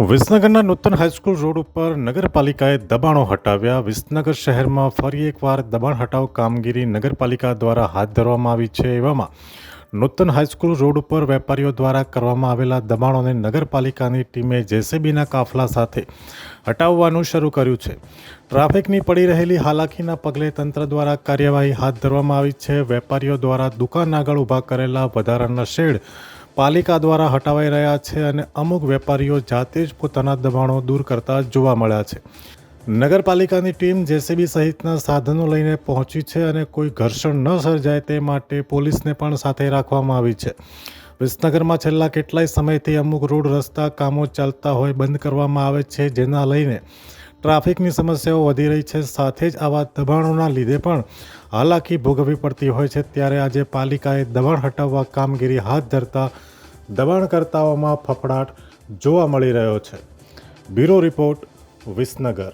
વિસનગરના નૂતન high school road ઉપર નગરપાલિકાએ દબાણો હટાવ્યા. વિસનગર શહેરમાં ફરી એકવાર દબાણ હટાવ કામગીરી નગરપાલિકા દ્વારા હાથ ધરવામાં આવી છે એવામાં નૂતન હાઈસ્કૂલ રોડ ઉપર વેપારીઓ દ્વારા કરવામાં આવેલા દબાણોને નગરપાલિકાની ટીમે જેસીબીના કાફલા સાથે હટાવવાનું શરૂ કર્યું છે. ટ્રાફિકની પડી રહેલી હાલાકીના પગલે તંત્ર દ્વારા કાર્યવાહી હાથ ધરવામાં આવી છે. વેપારીઓ દ્વારા દુકાન આગળ ઊભા કરેલા વધારાના શેડ પાલિકા દ્વારા હટાવાઈ રહ્યા છે અને અમુક વેપારીઓ જાતે જ પોતાના દબાણો દૂર કરતા જોવા મળ્યા છે. નગરપાલિકાની ટીમ જેસીબી સહિતના સાધનો લઈને પહોંચી છે અને કોઈ ઘર્ષણ ન સર્જાય તે માટે પોલીસને પણ સાથે રાખવામાં આવી છે. વિસનગરમાં છેલ્લા કેટલાય સમયથી અમુક રોડ રસ્તા કામો ચાલતા હોય બંધ કરવામાં આવે છે, જેના લઈને ટ્રાફિકની સમસ્યાઓ વધી રહી છે. સાથે જ આવા દબાણોના લીધે પણ હાલાકી ભોગવવી પડતી હોય છે. ત્યારે આજે પાલિકાએ દબાણ હટાવવા કામગીરી હાથ ધરતા દબાણકર્તાઓમાં ફફડાટ જોવા મળી રહ્યો છે. Bureau report Visnagar.